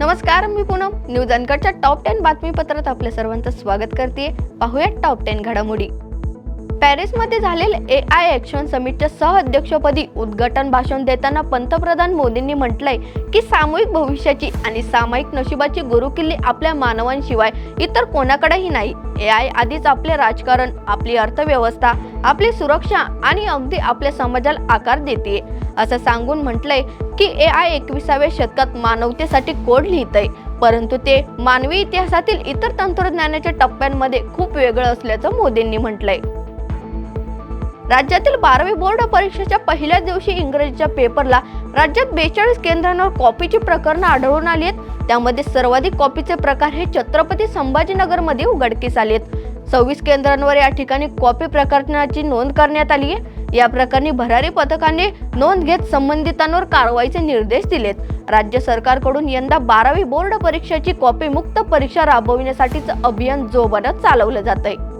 नमस्कार मी पूनम. न्यूज अनकटच्या टॉप टेन बातमीपत्रात आपल्या सर्वांचं स्वागत करते पाहूयात टॉप टेन घडामोडी. पॅरिसमध्ये झालेल्या ए आय ॲक्शन समिटच्या सहअध्यक्षपदी उद्घाटन भाषण देताना पंतप्रधान मोदींनी म्हटलंय की सामूहिक भविष्याची आणि सामायिक नशिबाची गुरुकिल्ली आपल्या मानवांशिवाय इतर कोणाकडेही नाही. ए आय आधीच आपले राजकारण आपली अर्थव्यवस्था आपली सुरक्षा आणि अगदी आपल्या समाजाला आकार देते. असं सांगून म्हटलंय की ए आय एकविसाव्या शतकात मानवतेसाठी कोड लिहितंय. परंतु ते मानवी इतिहासातील इतर तंत्रज्ञानाच्या टप्प्यांमध्ये खूप वेगळं असल्याचं मोदींनी म्हटलंय. राज्यातील बारावी बोर्ड परीक्षेच्या पहिल्याच दिवशी इंग्रजीच्या पेपरला राज्यात बेचाळीस केंद्रांवर कॉपीची प्रकरणं आढळून आली आहेत. त्यामध्ये सर्वाधिक कॉपीचे प्रकार हे छत्रपती संभाजीनगरमध्ये उघडकीस आले आहेत. सव्वीस केंद्रांवर या ठिकाणी कॉपी प्रकरणाची नोंद करण्यात आली आहे. या प्रकरणी भरारी पथकाने नोंद घेत संबंधितांवर कारवाईचे निर्देश दिलेत राज्य सरकारकडून यंदा बारावी बोर्ड परीक्षेची कॉपी मुक्त परीक्षा राबविण्यासाठीचं अभियान जोबानं चालवलं जात आहे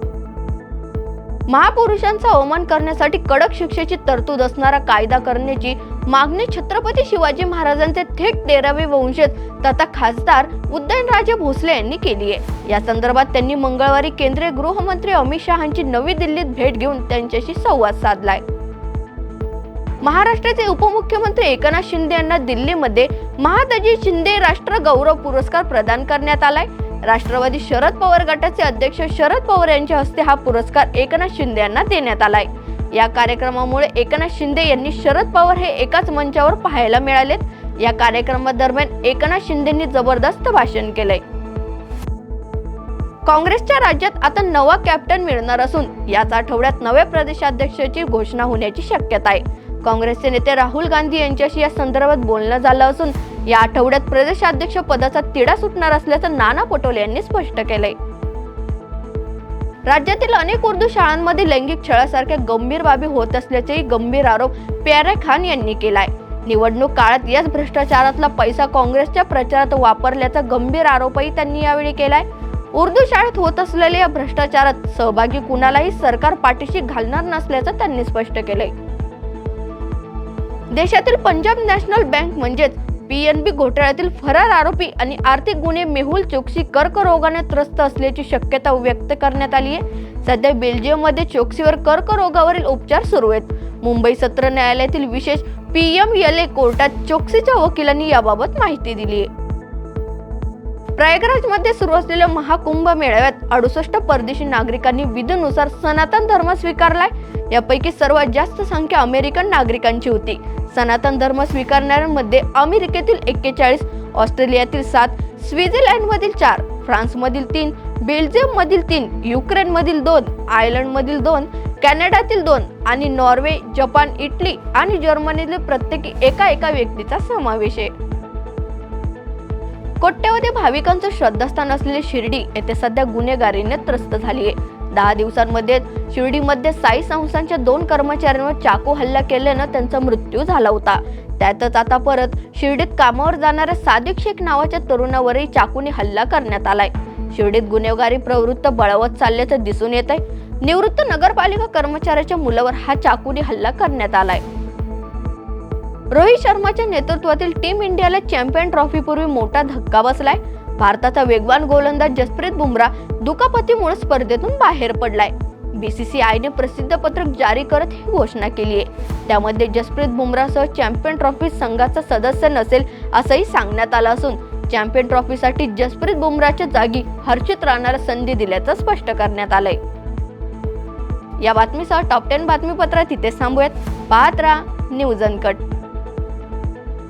महापुरुषांचा अवमान करण्यासाठी कडक शिक्षेची तरतूद असणारा कायदा करण्याची मागणी छत्रपती शिवाजी महाराजांचे थेट तेरावे वंशज तथा खासदार उदयनराजे भोसले यांनी केली आहे. या संदर्भात त्यांनी मंगळवारी केंद्रीय गृहमंत्री अमित शहांची नवी दिल्लीत भेट घेऊन त्यांच्याशी संवाद साधलाय. महाराष्ट्राचे उपमुख्यमंत्री एकनाथ शिंदे यांना दिल्लीमध्ये महादजी शिंदे राष्ट्र गौरव पुरस्कार प्रदान करण्यात आलाय. राष्ट्रवादी शरद पवार गटाचे अध्यक्ष शरद पवार यांच्या हस्ते हा पुरस्कार एकनाथ शिंदे यांना देण्यात आलाय. या कार्यक्रमामुळे एकनाथ शिंदे यांनी शरद पवार हे एकाच मंचावर पाहायला मिळालेत. या कार्यक्रमादरम्यान एकनाथ शिंदेंनी जबरदस्त भाषण केलंय. काँग्रेसच्या राज्यात आता नवा कॅप्टन मिळणार असून याच आठवड्यात नव्या प्रदेशाध्यक्षाची घोषणा होण्याची शक्यता आहे. काँग्रेसचे नेते राहुल गांधी यांच्याशी या संदर्भात बोलणं झालं असून या आठवड्यात प्रदेशाध्यक्ष पदाचा तिढा सुटणार असल्याचं नाना पटोले यांनी स्पष्ट केलंय. राज्यातील अनेक उर्दू शाळांमध्ये लैंगिक छळासारख्या गंभीर बाबी होत असल्याचेही गंभीर आरोप प्यारे खान यांनी केलाय. निवडणूक काळात याच भ्रष्टाचारातला पैसा काँग्रेसच्या प्रचारात वापरल्याचा गंभीर आरोपही त्यांनी यावेळी केलाय. उर्दू शाळेत होत असलेल्या या भ्रष्टाचारात सहभागी कुणालाही सरकार पाठीशी घालणार नसल्याचं त्यांनी स्पष्ट केलंय. देशातील पंजाब नॅशनल बँक म्हणजेच पीएनबी घोटाळ्यातील फरार आरोपी आणि आर्थिक गुन्हे मेहुल चोक्सी कर्करोगाने त्रस्त असल्याची शक्यता व्यक्त करण्यात आली आहे. सध्या बेल्जियममध्ये चोक्सीवर कर्करोगावरील उपचार सुरू आहेत. मुंबई सत्र न्यायालयातील विशेष पीएमएलए कोर्टात चोक्सीच्या वकिलांनी याबाबत माहिती दिली आहे. प्रयागराजमध्ये सुरू असलेल्या महाकुंभ मेळाव्यात अडुसष्ट परदेशी नागरिकांनी विधीनुसार सनातन धर्म स्वीकारलाय. यापैकी सर्वात जास्त संख्या अमेरिकन नागरिकांची होती. सनातन धर्म स्वीकारणाऱ्यांमध्ये अमेरिकेतील एक्केचाळीस ऑस्ट्रेलियातील सात स्वित्झर्लंडमधील चार फ्रान्समधील तीन बेल्जियममधील तीन युक्रेनमधील दोन आयर्लंडमधील दोन कॅनडातील दोन आणि नॉर्वे जपान इटली आणि जर्मनीतील प्रत्येकी एका एका व्यक्तीचा समावेश आहे. कोट्यवधी भाविकांचं श्रद्धास्थान असलेली शिर्डी येथे सध्या गुन्हेगारीने त्रस्त झाली आहे. दहा दिवसांमध्ये शिर्डीमध्ये साई संस्थांच्या दोन कर्मचाऱ्यांवर चाकू हल्ला केल्यानं त्यांचा मृत्यू झाला होता. त्यातच आता परत शिर्डीत कामावर जाणाऱ्या सादिक शेख नावाच्या तरुणावरही चाकूने हल्ला करण्यात आलाय. शिर्डीत गुन्हेगारी प्रवृत्त बळावत चालल्याचं दिसून येत आहे निवृत्त नगरपालिका कर्मचाऱ्याच्या मुलावर हा चाकूने हल्ला करण्यात आलाय. रोहित शर्माच्या नेतृत्वातील टीम इंडियाला चॅम्पियन ट्रॉफीपूर्वी मोठा धक्का बसलाय. भारताचा वेगवान गोलंदाज जसप्रीत बुमराह दुखापतीमुळे स्पर्धेतून बाहेर पडलाय. बीसीसीआयने प्रसिद्ध पत्रक जारी करत ही घोषणा केली आहे त्यामध्ये जसप्रीत बुमरासह चॅम्पियन ट्रॉफी संघाचा सदस्य नसेल असंही सांगण्यात आलं असून चॅम्पियन ट्रॉफीसाठी जसप्रीत बुमराहच्या जागी हर्षित राहण्याला संधी दिल्याचं स्पष्ट करण्यात आलंय. या बातमीसह टॉप टेन बातमीपत्रात इथे थांबूयात. पाहत राहा न्यूज अनकट.